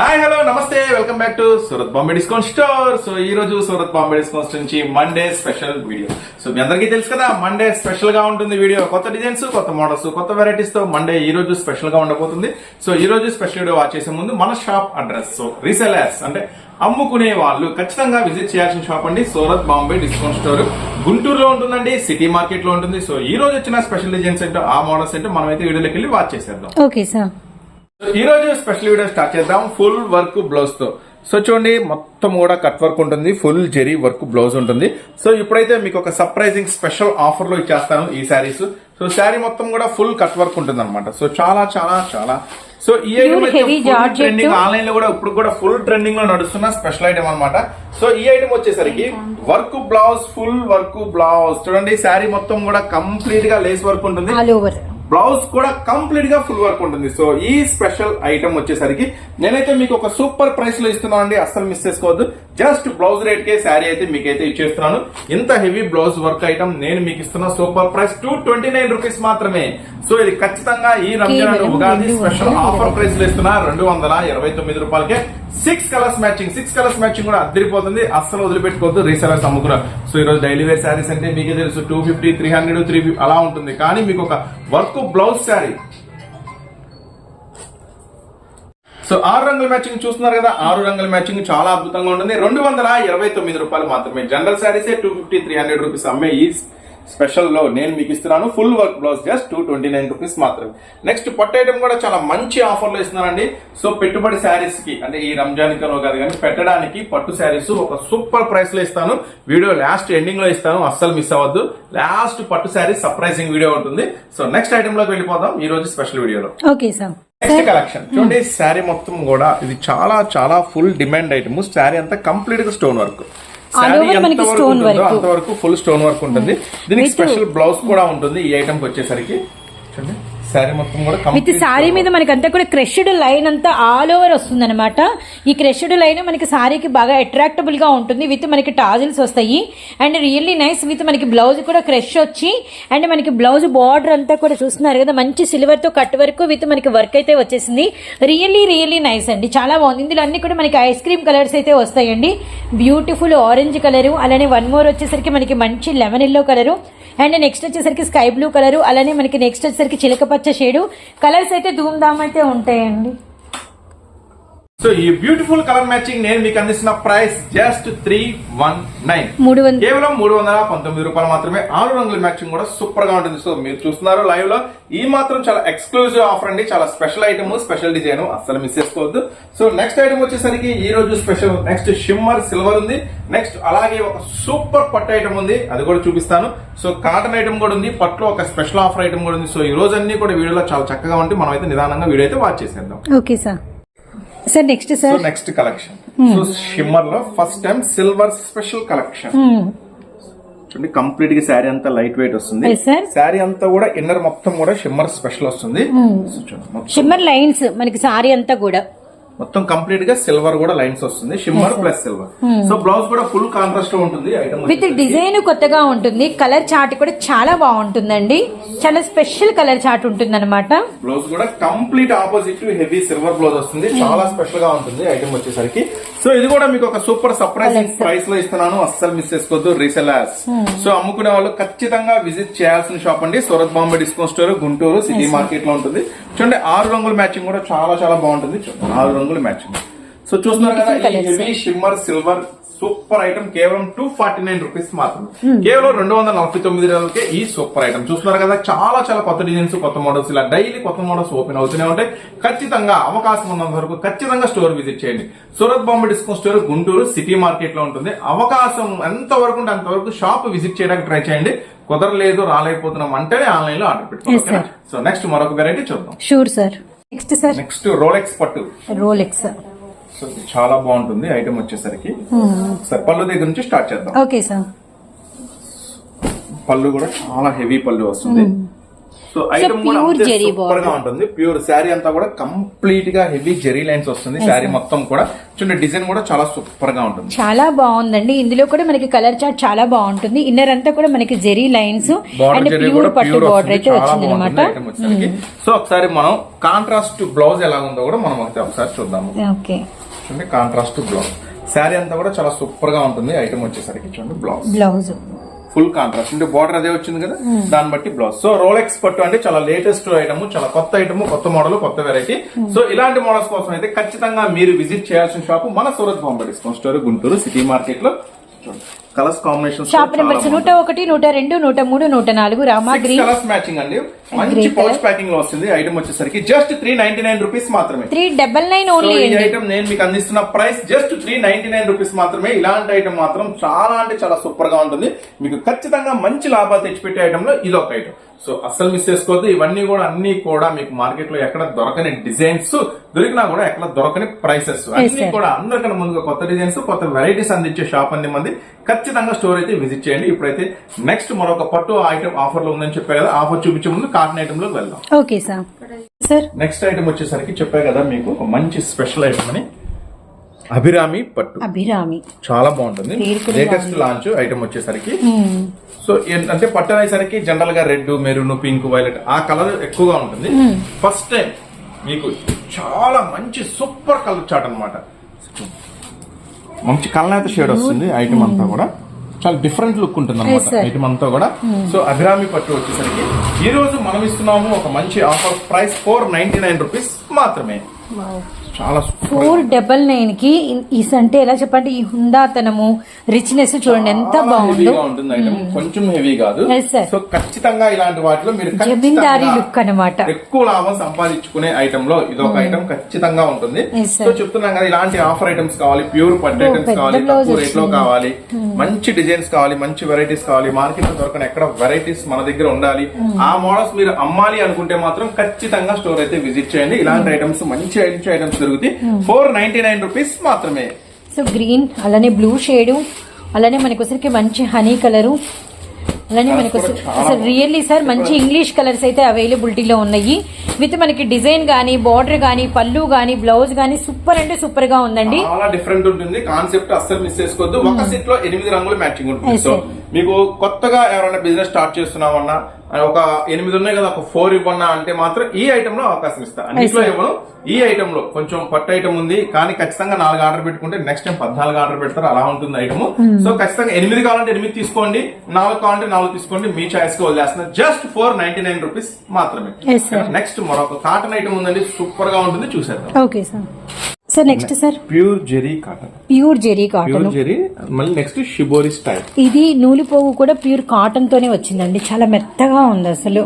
Hi hello నమస్తే welcome back to Surat Bombay discount store. So ఈ రోజు Surat Bombay discount నుంచి మండే స్పెషల్ వీడియో సో మీ అందరికీ తెలుసు కదా మండే స్పెషల్గా ఉంటుంది వీడియో కొత్త డిజైన్స్ కొత్త మోడల్స్ కొత్త వెరైటీస్తో మండే ఈ రోజు స్పెషల్గా ఉండబోతుంది. సో ఈ రోజు స్పెషల్ వీడియో వాచ్ చేసే ముందు మన షాప్ అడ్రస్ సో రీసెలర్స్ అంటే అమ్ముకునే వాళ్ళు ఖచ్చితంగా విజిట్ చేయాల్సిన షాప్ అండి సూరత్ బాంబే డిస్కౌంట్ స్టోర్. గుంటూరులో ఉంటుందండి సిటీ మార్కెట్లో ఉంటుంది. సో ఈ రోజు వచ్చిన స్పెషల్ డిజైన్స్ ఏంటో ఆ మోడల్స్ ఏంటో మనం అయితే వీడియోలోకి వెళ్ళి వాచ్ చేసేద్దాం. ఓకే సార్ ఈ రోజు స్పెషల్ వీడియో స్టార్ట్ చేద్దాం. ఫుల్ వర్క్ బ్లౌజ్తో. సో చూడండి మొత్తం కూడా కట్ వర్క్ ఉంటుంది. ఫుల్ జెరీ వర్క్ బ్లౌజ్ ఉంటుంది. సో ఇప్పుడైతే మీకు ఒక సర్ప్రైజింగ్ స్పెషల్ ఆఫర్లో ఇచ్చేస్తాను ఈ శారీస్. సో శారీ మొత్తం కూడా ఫుల్ కట్ వర్క్ ఉంటుంది అనమాట సో చాలా చాలా చాలా. సో ఈ ఐటమ్. ట్రెండింగ్ ఆన్లైన్లో కూడా ఇప్పుడు కూడా ఫుల్ ట్రెండింగ్లో నడుస్తున్న స్పెషల్ ఐటమ్ అన్నమాట. సో ఈ ఐటమ్ వచ్చేసరికి work blouse full work blouse. చూడండి శారీ మొత్తం కూడా కంప్లీట్గా లేస్ వర్క్ ఉంటుంది. బ్లౌజ్ కూడా కంప్లీట్గా ఫుల్ వర్క్ ఉంటుంది. సో ఈ స్పెషల్ ఐటమ్ వచ్చేసరికి నేనైతే మీకు ఒక సూపర్ ప్రైస్లో ఇస్తున్నాను అండి అస్సలు మిస్ చేసుకోవద్దు. జస్ట్ బ్లౌజ్ రేట్ కే శారీ అయితే మీకైతే ఇచ్చేస్తున్నాను. ఇంత హెవీ బ్లౌజ్ వర్క్ ఐటమ్ నేను మీకు ఇస్తున్న super price two twenty nine rupees మాత్రమే. సో ఇది ఖచ్చితంగా ఈ రంజాన్ ఉగాది స్పెషల్ ఆఫర్ ప్రైస్లో ఇస్తున్నా రెండు వందల ఇరవై తొమ్మిది రూపాయలకే six colours matching six colours matching కూడా అద్దరిపోతుంది. అస్సలు వదిలిపెట్టుకోవద్దు. రీసెలర్స్ అమ్ముకున్నారు. సో ఈ రోజు డైలీ వేర్ శారీస్ అంటే మీకే తెలుసు two fifty three hundred three అలా ఉంటుంది. కానీ మీకు ఒక వర్క్ బ్లౌజ్ శారీ. సో ఆరు రంగుల మ్యాచింగ్ చూస్తున్నారు కదా. ఆరు రంగుల మ్యాచింగ్ చాలా అద్భుతంగా ఉంటుంది. రెండు వందల ఇరవై తొమ్మిది రూపాయలు మాత్రమే. General శారీసే two fifty three hundred rupees అమ్మే ఈ స్పెషల్లో నేను మీకు ఇస్తున్నాను. Full work blouse just two twenty nine rupees మాత్రమే. నెక్స్ట్ పట్టు ఐటమ్ కూడా చాలా మంచి ఆఫర్లో ఇస్తున్నానండి. సో పెట్టుబడి శారీస్కి అంటే ఈ రంజాన్ కలో కాదు కానీ పెట్టడానికి పట్టు శారీస్ ఒక సూపర్ ప్రైస్లో ఇస్తాను. వీడియో లాస్ట్ ఎండింగ్లో ఇస్తాను. అస్సలు మిస్ అవ్వద్దు. లాస్ట్ పట్టు శారీ సర్ప్రైజింగ్ వీడియో ఉంటుంది. సో నెక్స్ట్ ఐటమ్లోకి వెళ్ళిపోదాం. ఈ రోజు స్పెషల్ వీడియోలో ఓకే సార్ నెక్స్ట్ కలెక్షన్ చూడండి శారీ మొత్తం కూడా ఇది చాలా చాలా ఫుల్ డిమాండ్ ఐటమ్ శారీ అంతా కంప్లీట్గా స్టోన్ వర్క్ మనకి. అంతవరకు ఫుల్ స్టోన్ వర్క్ ఉంటుంది. దీనికి With- స్పెషల్ బ్లౌజ్ కూడా ఉంటుంది ఈ ఐటమ్ వచ్చేసరికి. చూడండి. శారీ మొత్తం కూడా విత్ సారీ మీద మనకి అంతా కూడా క్రెష్డ్ లైన్ అంతా ఆల్ ఓవర్ వస్తుంది అనమాట ఈ క్రెష్డ్ లైన్ మనకి సారీకి బాగా అట్రాక్టబుల్గా ఉంటుంది. విత్ మనకి టాజిల్స్ వస్తాయి. అండ్ రియల్లీ నైస్ విత్ మనకి బ్లౌజ్ కూడా క్రష్ వచ్చి అండ్ మనకి బ్లౌజ్ బార్డర్ అంతా కూడా చూస్తున్నారు కదా మంచి సిల్వర్తో కట్ వర్క్ విత్ మనకి వర్క్ అయితే వచ్చేసింది. రియల్లీ రియల్లీ నైస్ అండి. చాలా బాగుంది. ఇందులో అన్ని కూడా మనకి ఐస్ క్రీమ్ కలర్స్ అయితే వస్తాయండి. బ్యూటిఫుల్ ఆరెంజ్ కలర్ అలానే వన్ మోర్ వచ్చేసరికి మనకి మంచి lemon yellow colour and next వచ్చేసరికి స్కై బ్లూ కలర్ అలానే మనకి నెక్స్ట్ వచ్చేసరికి చిలకపచ్చ షేడు. కలర్స్ అయితే ధూమ్ ధామ్ అయితే ఉంటాయండి. సో ఈ బ్యూటిఫుల్ కలర్ మ్యాచింగ్ నేను మీకు అందిస్తున్న price just three one nine. కేవలం మూడు వందల పంతొమ్మిది రూపాయలు మాత్రమే ఆరు రంగుల మ్యాచింగ్ కూడా సూపర్గా ఉంటుంది. సో మీరు చూస్తున్నారు లైవ్లో ఈ మాత్రం చాలా ఎక్స్క్లూజివ్ ఆఫర్ అండి. చాలా స్పెషల్ ఐటమ్ స్పెషల్ డిజైన్ అస్సలు మిస్ చేసుకోవద్దు. సో నెక్స్ట్ ఐటమ్ వచ్చేసరికి ఈ రోజు స్పెషల్ నెక్స్ట్ షిమ్మర్ సిల్వర్ ఉంది. నెక్స్ట్ అలాగే ఒక సూపర్ పట్టు ఐటమ్ ఉంది. అది కూడా చూపిస్తాను. సో కాటన్ ఐటమ్ కూడా ఉంది. పట్టులో ఒక స్పెషల్ ఆఫర్ ఐటమ్ కూడా ఉంది. సో ఈ రోజు అన్ని కూడా వీడియోలో చాలా చక్కగా ఉంటే మనం అయితే నిదానంగా వీడియో అయితే వాచ్ చేసేద్దాం. Okay sir. Sir next so sir next collection so షిమ్మర్లో first time silver special collection చూడండి కంప్లీట్గా శారీ అంతా లైట్ వెయిట్ వస్తుంది. Yes, sir. శారీ అంతా కూడా ఇన్నర్ మొత్తం కూడా షిమ్మర్ స్పెషల్ వస్తుంది. సో చూడండి, మొత్తం- షిమ్మర్ లైన్స్ మనకి సారీ అంతా కూడా. మొత్తం కంప్లీట్గా సిల్వర్ కూడా లైన్స్ వస్తుంది. Shimmer plus silver so blouse కూడా ఫుల్ కాంట్రాస్ట్ ఉంటుంది ఐటమ్ విత్ డిజైన్ కొత్తగా ఉంటుంది కలర్ చార్ట్ కూడా చాలా బాగుంటుందండి. చాలా స్పెషల్ కలర్ చార్ట్ ఉంటుంది అనమాట బ్లౌజ్ కూడా complete opposite heavy silver blouse వస్తుంది. చాలా స్పెషల్గా ఉంటుంది ఐటమ్ వచ్చేసరికి. సో ఇది కూడా మీకు ఒక సూపర్ సర్ప్రైజింగ్ ప్రైస్లో ఇస్తున్నాను. అస్సలు మిస్ చేసుకోవద్దు రీసెలర్స్ సో అమ్ముకునే వాళ్ళు ఖచ్చితంగా విజిట్ చేయాల్సిన షాప్ అండి. Surat Bombay discount store Guntur city మార్కెట్లో ఉంటుంది. చూడండి ఆరు రంగుల మ్యాచింగ్ కూడా చాలా చాలా బాగుంటుంది. ఆరు రంగుల మ్యాచింగ్ సో చూస్తున్నారు కదా ఈ. Heavy shimmer silver super item కేవలం టూ ఫార్టీ నైన్ రూపీస్ మాత్రమే కేవలం రెండు వందల నలభై తొమ్మిది రూపాయలకే ఈ సూపర్ ఐటమ్. చూస్తున్నారు కదా చాలా చాలా కొత్త డిజైన్స్ కొత్త మోడల్స్ ఇలా డైలీ కొత్త మోడల్స్ ఓపెన్ అవుతూనే ఉంటాయి. ఖచ్చితంగా అవకాశం ఉన్నంత వరకు ఖచ్చితంగా స్టోర్ విజిట్ చేయండి. Surat Bombay discount store Guntur city మార్కెట్లో ఉంటుంది. అవకాశం ఎంత వరకు ఉంటే అంతవరకు షాప్ విజిట్ చేయడానికి ట్రై చేయండి. కుదరలేదు రాలేకపోతున్నాం అంటేనే ఆన్లైన్లో ఆర్డర్ పెట్టుకోండి. సో నెక్స్ట్ మరొక వెరైటీ చూద్దాం. Sure sir next sir next Rolex పట్టు. రోలెక్స్ సో చాలా బాగుంటుంది ఐటమ్ వచ్చేసరికి. సార్ పళ్ళు దగ్గర నుంచి స్టార్ట్ చేద్దాం. ఓకే సార్ పళ్ళు కూడా చాలా హెవీ పళ్ళు వస్తుంది. సో ఐటమ్ కూడా సూపర్గా ఉంటుంది. ప్యూర్ శారీ అంతా కూడా కంప్లీట్గా హెవీ జెరీ లైన్స్ వస్తుంది. శారీ మొత్తం కూడా. చూడండి డిజైన్ కూడా చాలా సూపర్గా ఉంటుంది. చాలా బాగుందండి. ఇందులో కూడా మనకి కలర్ చార్ట్ చాలా బాగుంటుంది. ఇన్నర్ అంతా కూడా మనకి zari lines border and zari pure కూడా పట్టు ప్యూర్ బార్డర్ అయితే చాలా వచ్చింది అనమాట సో ఒకసారి మనం కాంట్రాస్ట్ బ్లౌజ్ ఎలా ఉందో కూడా మనం ఒకసారి చూద్దాము. ఓకే కాంట్రాస్ట్ బ్లౌజ్ శారీ అంతా కూడా చాలా సూపర్గా ఉంటుంది. ఐటమ్ వచ్చేసరికి చూడండి బ్లౌజ్ బ్లౌజ్ ఫుల్ కాంట్రాస్ట్. అంటే బార్డర్ అదే వచ్చింది కదా? దాన్ని బట్టి బ్లౌజ్ సో రోలెక్స్ పట్టు అంటే చాలా లేటెస్ట్ ఐటమ్ చాలా కొత్త ఐటమ్ కొత్త మోడల్ కొత్త వెరైటీ సో ఇలాంటి మోడల్స్ కోసం అయితే ఖచ్చితంగా మీరు విజిట్ చేయాల్సిన షాప్ మన Surat Bombay discount store Guntur city మార్కెట్లో. కలర్స్ కాంబినేషన్ షాప్ నెంబర్స్ నూట ఒకటి నూట రెండు నూట మూడు నూట నాలుగు రామా గ్రీన్. కలర్స్ మ్యాచింగ్ అండి. మంచి పౌచ్ ప్యాకింగ్లో వస్తుంది. ఐటమ్ వచ్చేసరికి just three ninety nine rupees మాత్రమే త్రీ డబల్ నైన్ ఓన్లీ ఈ ఐటమ్ నేను మీకు అందిస్తున్న price just three ninety nine rupees మాత్రమే. ఇలాంటి ఐటమ్ మాత్రం చాలా అంటే చాలా సూపర్గా ఉంటుంది. మీకు ఖచ్చితంగా మంచి లాభాలు తెచ్చిపెట్టే ఐటమ్లో ఇది ఒక ఐటమ్ సో అస్సలు మిస్ చేసుకోవద్దు. ఇవన్నీ కూడా అన్ని కూడా మీకు మార్కెట్లో ఎక్కడ దొరకని డిజైన్స్ దొరికినా కూడా ఎక్కడ దొరకని ప్రైసెస్ అన్ని కూడా అందరికన్నా ముందుగా కొత్త డిజైన్స్ కొత్త వెరైటీస్ అందించే షాప్ అన్ని మంది ఖచ్చితంగా స్టోర్ అయితే విజిట్ చేయండి. ఇప్పుడైతే నెక్స్ట్ మరొక పట్టు ఐటమ్ ఆఫర్లో ఉందని చెప్పే కదా ఆఫర్ చూపించే ముందు కాటన్ ఐటమ్లోకి వెళ్దాం. Okay sir sir next item వచ్చేసరికి చెప్పా కదా మీకు ఒక మంచి స్పెషల్ ఐటమ్ అని. అభిరామి పట్టు. అభిరామి. చాలా బాగుంటుంది. లేటెస్ట్ లాంచ్ ఐటమ్ వచ్చేసరికి. సో ఏం- అంటే పట్టు అనేసరికి జనరల్గా రెడ్ మెరూన్ పింక్ వైలెట్ ఆ కలర్ ఎక్కువగా ఉంటుంది. ఫస్ట్ టైం మీకు చాలా మంచి సూపర్ కలర్ చాట్ అన్నమాట. మంచి కలనేత షేడ్ వస్తుంది ఐటమ్ అంతా కూడా. చాలా డిఫరెంట్ లుక్ ఉంటుంది అనమాట. ఐటమ్ అంతా కూడా. సో అభిరామి పట్టు వచ్చేసరికి ఈ రోజు మనం ఇస్తున్నాము ఒక మంచి offer price four ninety nine rupees మాత్రమే. చాలా. ఫోర్ డబల్ నైన్కి ఈ అంటే ఎలా చెప్పండి? ఈ హుందాతనము రిచ్నెస్ చూడండి ఎంత బాగుందో. కొంచెం హెవీ కాదు. సో ఖచ్చితంగా ఇలాంటి వాటిలో మీరు జమీందారీ లుక్ అనమాట ఎక్కువ లాభం సంపాదించుకునే ఐటమ్లో ఇది ఒక ఐటమ్ ఖచ్చితంగా ఉంటుంది. సో చెప్తున్నాం కదా ఇలాంటి ఆఫర్ ఐటమ్స్ కావాలి ప్యూర్ పట్టు ఐటమ్స్ కావాలి తక్కువ రేట్లో. కావాలి మంచి డిజైన్స్ కావాలి మంచి వెరైటీస్ కావాలి మార్కెట్లో దొరకని ఎక్కడ వెరైటీస్ మన దగ్గర ఉండాలి. ఆ మోడల్స్ మీరు అమ్మాలి అనుకుంటే మాత్రం ఖచ్చితంగా స్టోర్ అయితే విజిట్ చేయండి. ఇలాంటి ఐటమ్స్ మంచి మంచి ఐటమ్స్ దొరుకుతాయి ఫోర్ నైన్టీ నైన్ రూపీస్ మాత్రమే. సో గ్రీన్ అలానే బ్లూ షేడు అలానే మనకు వచ్చరికి మంచి హనీ కలరు అలానే మనకు అసలు రియల్లీ సార్ మంచి ఇంగ్లీష్ కలర్స్ అయితే అవైలబిలిటీలో ఉన్నాయి. విత్ మనకి డిజైన్ గానీ బార్డర్ గానీ పళ్ళు గానీ బ్లౌజ్ గానీ సూపర్ అంటే సూపర్గా ఉందండి. చాలా డిఫరెంట్ ఉంటుంది. కాన్సెప్ట్ అస్సలు మిస్ చేసుకోవద్దు. ఒక సెట్లో ఎనిమిది రంగులు మ్యాచింగ్ ఉంటుంది. సో. మీకు కొత్తగా ఎవరైనా బిజినెస్ స్టార్ట్ చేస్తున్నామన్నా ఒక ఎనిమిది ఉన్నాయి కదా ఒక ఫోర్ ఇవ్వన్నా అంటే మాత్రం ఈ ఐటమ్లో అవకాశం ఇస్తా. అన్నిట్లో. ఇవ్వను. ఈ ఐటమ్లో కొంచెం పట్టు ఐటమ్ ఉంది కానీ ఖచ్చితంగా నాలుగు ఆర్డర్ పెట్టుకుంటే నెక్స్ట్ టైం పద్నాలుగు ఆర్డర్ పెడతారు అలా ఉంటుంది ఐటమ్ సో ఖచ్చితంగా ఎనిమిది కావాలంటే ఎనిమిది తీసుకోండి నాలుగు కావాలంటే నాలుగు తీసుకోండి మీ చాయిస్కి వదిలేస్తున్నారు just four ninety nine rupees మాత్రమే. నెక్స్ట్ మరొక కాటన్ ఐటమ్ ఉందండి సూపర్గా ఉంటుంది చూసేద్దాం. Okay sir sir next sir pure zari cotton pure zari cotton pure zari మళ్ళీ నెక్స్ట్ షిబోరి స్టైల్ ఇది నూలు పోగు కూడా ప్యూర్ కాటన్ తోనే వచ్చిందండి. చాలా మెత్తగా ఉంది అసలు.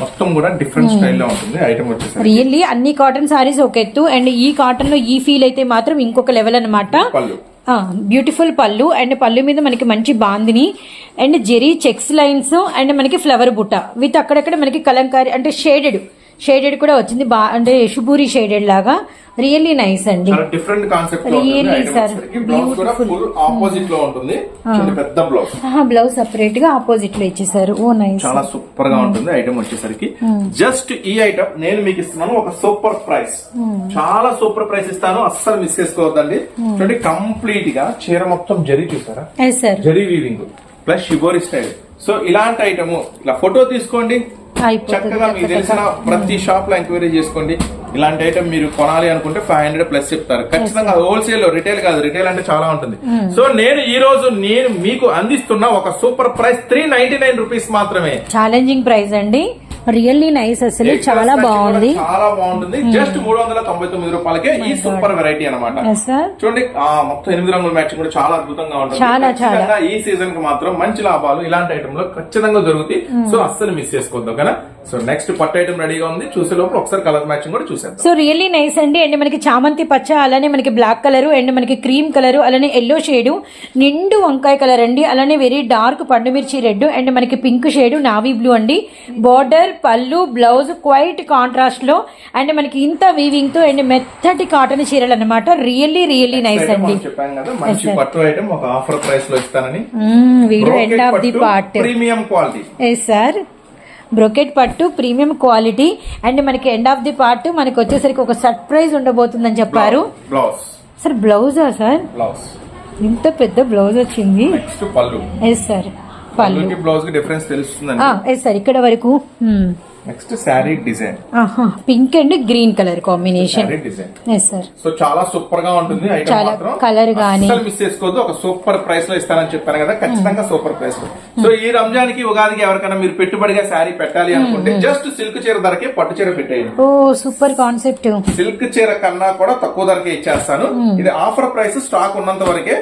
మొత్తం కూడా డిఫరెంట్ స్టైల్లో ఉంటుంది. ఐటమ్ వచ్చేసరికి. రియల్లీ అన్ని కాటన్ సారీస్ ఒక ఎత్తు. అండ్ ఈ కాటన్లో ఈ ఫీల్ అయితే మాత్రం ఇంకొక లెవెల్ అన్నమాట. పళ్ళు. బ్యూటిఫుల్ పళ్ళు. అండ్ పళ్ళు మీద మనకి మంచి bandhani. And zari checks lines and మనకి ఫ్లవర్ బుట్ట. విత్ అక్కడక్కడ మనకి కలంకారీ అంటే షేడెడ్ షేడెడ్ కూడా వచ్చింది. బా అంటే షుబూరి షేడెడ్ లాగా. రియల్లీ నైస్ అండి. Different concept Beautiful. ఫుల్ ఆపోజిట్లో ఉంటుంది. చూడండి పెద్ద బ్లౌజ్ బ్లౌజ్ సపరేట్గా ఆపోజిట్లో ఇచ్చేసారు ఓ నైస్ చాలా సూపర్గా ఉంటుంది ఐటమ్ వచ్చేసరికి. జస్ట్ ఈ ఐటమ్ నేను మీకు ఇస్తున్నాను. ఒక సూపర్ ప్రైస్ చాలా సూపర్ ప్రైస్ ఇస్తాను. అస్సలు మిస్ చేసుకోవద్దండి. చూడండి కంప్లీట్గా చీర మొత్తం జరీ చూసారా? Sir zari weaving plus shibori style so ఇలాంటి ఐటమ్ ఇలా ఫోటో తీసుకోండి. చక్కగా మీకు తెలిసిన ప్రతి షాప్లో ఎంక్వైరీ చేసుకోండి. ఇలాంటి ఐటమ్ మీరు కొనాలి అనుకుంటే ఫైవ్ హండ్రెడ్ ప్లస్ చెప్తారు. ఖచ్చితంగా హోల్సేల్లో రిటైల్ కాదు రిటైల్ అంటే చాలా ఉంటుంది. సో నేను ఈ రోజు నేను మీకు అందిస్తున్న ఒక super price three ninety nine rupees మాత్రమే. ఛాలెంజింగ్ ప్రైస్ అండి. రియల్లీ నైస్ అసలు చాలా బాగుంది. చాలా బాగుంటుంది. జస్ట్ మూడు వందల తొంభై తొమ్మిది రూపాయలకే ఈ సూపర్ వెరైటీ అనమాట చూడండి ఆ మొత్తం ఎనిమిది రంగుల మ్యాచింగ్ కూడా చాలా అద్భుతంగా ఉంటుంది. చాలా, చాలా. ఈ సీజన్కి మాత్రం మంచి లాభాలు ఇలాంటి ఐటమ్లో ఖచ్చితంగా దొరుకుతాయి. సో అస్సలు మిస్ చేసుకోవద్దు ఓకేనా? సో నెక్స్ట్ పట్టు ఐటమ్ రెడీగా ఉంది. చూసే లోపల ఒకసారి కలర్ మ్యాచింగ్ కూడా చూసేద్దాం. సో రియల్లీ నైస్ అండి. అండ్ మనకి చామంతి పచ్చ అలానే మనకి బ్లాక్ కలర్ అండ్ మనకి క్రీమ్ కలర్ అలానే ఎల్లో షేడ్ నిండు వంకాయ కలర్ అండి. అలానే వెరీ డార్క్ పండు మిర్చి రెడ్ అండ్ మనకి పింక్ షేడ్ నావీ బ్లూ అండి. బార్డర్ పళ్ళు బ్లౌజ్ క్వైట్ కాంట్రాస్ట్లో అండ్ మనకి ఇంత వీవింగ్తో అండ్ మెత్తటి కాటన్ చీరలు అనమాట రియల్లీ రియల్లీ నైస్ అండి. మనం చెప్పాం కదా మంచి పట్టు ఐటమ్ ఒక ఆఫర్ ప్రైస్లో ఇస్తానని. Video end of the part premium quality yes sir brocade పట్టు ప్రీమియం క్వాలిటీ అండ్ మనకి ఎండ్ ఆఫ్ ది పార్ట్ మనకి వచ్చేసరికి ఒక సర్ప్రైజ్ ఉండబోతుందని చెప్పారు. బ్లౌజ్ సార్ బ్లౌజా సార్ ఇంత పెద్ద బ్లౌజ్ వచ్చింది. ఎస్ సార్ పళ్ళు. బ్లౌజ్ డిఫరెన్స్ తెలుస్తుందండి. ఎస్ సార్ ఇక్కడ వరకు. Next sari design pink and green colour combination sir so చాలా సూపర్గా ఉంటుంది ఐటమ్ చాలా మాత్రం. colour గానీ. మిస్ చేసుకోవద్దు. ఒక సూపర్ ప్రైస్లో ఇస్తానని చెప్పాను కదా ఖచ్చితంగా సూపర్ ప్రైస్లో. సో ఈ రంజాన్కి ఉగాదికి ఎవరికైనా మీరు పెట్టుబడిగా శారీ పెట్టాలి అనుకుంటే జస్ట్ సిల్క్ చీర ధరకే పట్టు చీర పెట్టేయండి ఓ సూపర్ కాన్సెప్ట్ సిల్క్ చీర కన్నా కూడా తక్కువ ధరకే ఇచ్చేస్తాను. ఇది ఆఫర్ ప్రైస్ స్టాక్ ఉన్నంత వరకే.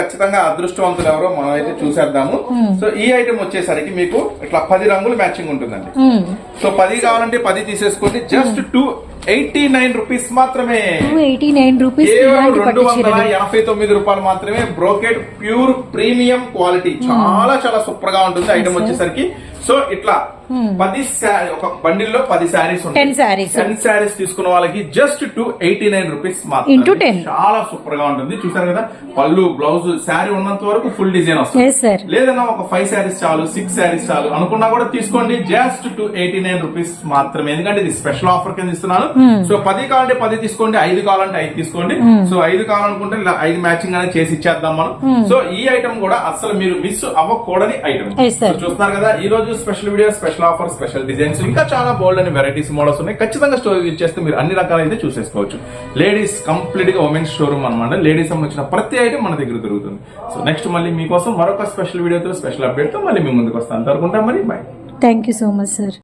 ఖచ్చితంగా అదృష్టవంతులు ఎవరో మనం అయితే చూసేద్దాము సో ఈ ఐటమ్ వచ్చేసరికి మీకు ఇట్లా పది రంగులు మ్యాచింగ్ ఉంటుందండి. సో పది కావాలంటే పది తీసేసుకోండి. Just two eighty nine rupees మాత్రమే. ఎయిటీ నైన్ రూపీస్ రెండు వందల ఎనభై తొమ్మిది రూపాయలు మాత్రమే. బ్రోకెడ్ ప్యూర్ ప్రీమియం క్వాలిటీ చాలా చాలా సూపర్గా ఉంటుంది ఐటమ్ వచ్చేసరికి. సో ఇట్లా పది శా- ఒక బండిల్లో పది శారీస్ 10 sarees. టెన్ శారీస్ తీసుకున్న వాళ్ళకి just two eighty nine rupees Into 10. చాలా సూపర్గా ఉంటుంది. చూసారు కదా? పళ్ళు బ్లౌజ్ శారీ ఉన్నంత వరకు ఫుల్ డిజైన్ వస్తుంది. లేదన్నా ఒక ఫైవ్ శారీస్ చాలు సిక్స్ శారీస్ చాలు అనుకున్నా కూడా తీసుకోండి. Just two eighty nine rupees మాత్రమే. ఎందుకంటే ఇది స్పెషల్ ఆఫర్ కింద ఇస్తున్నాను. సో పది కావాలంటే పది తీసుకోండి. ఐదు కావాలంటే ఐదు తీసుకోండి. సో ఐదు కావాలనుకుంటే ఐదు మ్యాచింగ్ అనేది చేసి ఇచ్చేద్దాం మనం. సో ఈ ఐటమ్ కూడా అసలు మీరు మిస్ అవ్వకూడని ఐటమ్. చూస్తున్నారు కదా? ఈ రోజు special video special offer special designs ఇంకా చాలా బోల్డ్ అని వెరైటీస్ మోడల్స్ ఉన్నాయి. ఖచ్చితంగా స్టోర్ చేస్తే మీరు అన్ని రకాలైతే చూసేసుకోవచ్చు. లేడీస్ కంప్లీట్గా ఉమెన్స్ షోరూమ్ అనమాట లేడీస్ సంబంధించిన ప్రతి ఐటమ్ మన దగ్గర దొరుకుతుంది. సో నెక్స్ట్ మళ్ళీ మీకోసం మరొక స్పెషల్ వీడియోతో స్పెషల్ అప్డేట్తో మళ్ళీ మీ ముందుకు వస్తాను. అనుకుంటాం మరి. Bye thank you so much sir